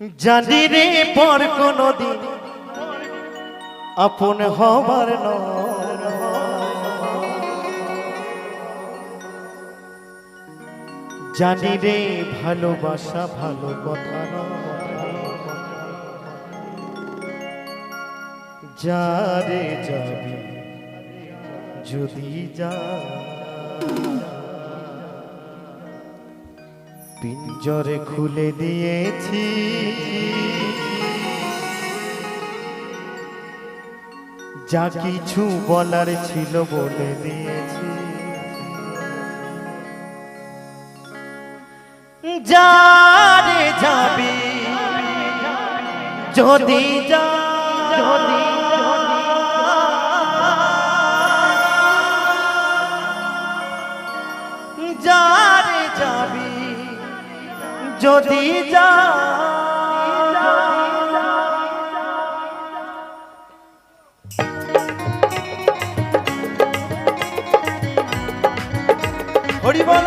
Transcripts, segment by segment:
জানি রে পর কোনদিন আপন হবার ন জানি রে ভালোবাসা ভালো কথা যাবি, যদি যা। পিঞ্জরে খুলে দিয়েছি। যা কিছু বলার ছিল বলে দিয়েছি। যাবি যদি যা যদি যদি যা। হরি বল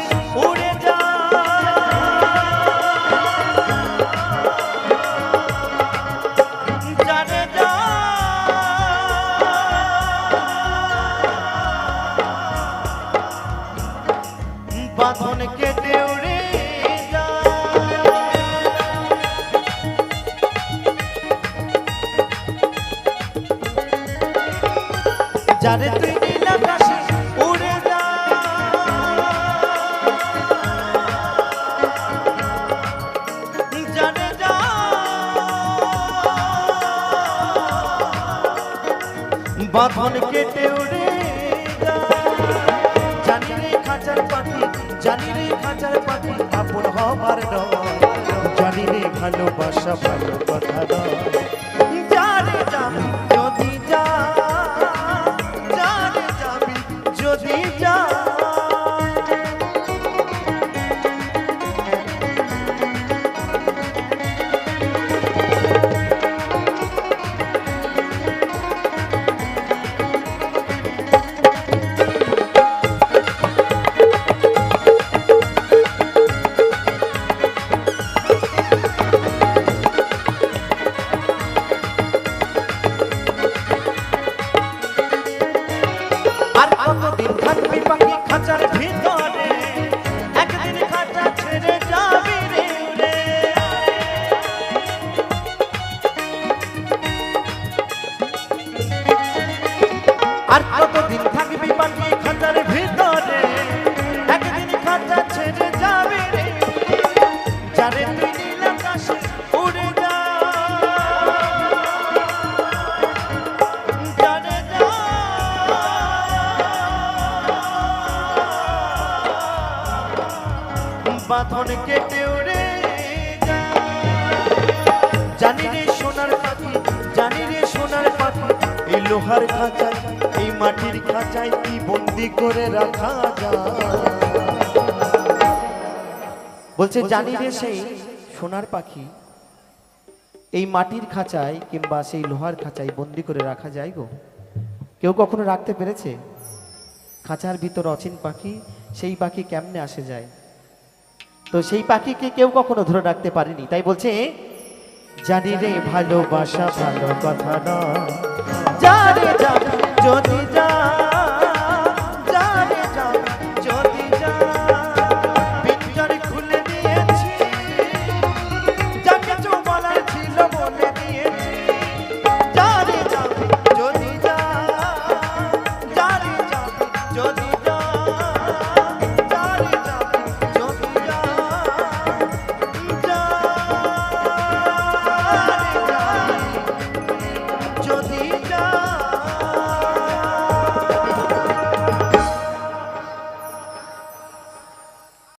বাঁধন কেটে উড়ে যারে তুই নীল আকাশে উড়ে যা জানে যা বাঁধন কেটে ভালোবাসা ভালো খাঁচার ভিতরে, একদিন খাঁচা ছেড়ে যাবি রে আর কতদিন থাকবি পাখি খাঁচার ভিতরে? একদিন খাঁচা ছেড়ে যাবি রে যারে তুই বাঁধন কেটে উড়ে জানি রে সোনার পাখি জানি রে সোনার পাখি এই লোহার খাঁচায় এই মাটির খাঁচায় কি বন্দি করে রাখা যায়? বলছে জানি রে সেই সোনার পাখি এই মাটির খাঁচায় কিংবা সেই লোহার খাঁচায় বন্দি করে রাখা যায় গো। কেউ কখনো রাখতে পেরেছে? খাঁচার ভিতর অচিন পাখি সেই পাখি কেমনে আসে যায়? তো সেই পাখিকে কেউ কখনো ধরে রাখতে পারেনি। তাই বলছে, জানি রে ভালোবাসা ভালো কথা না জানি যদি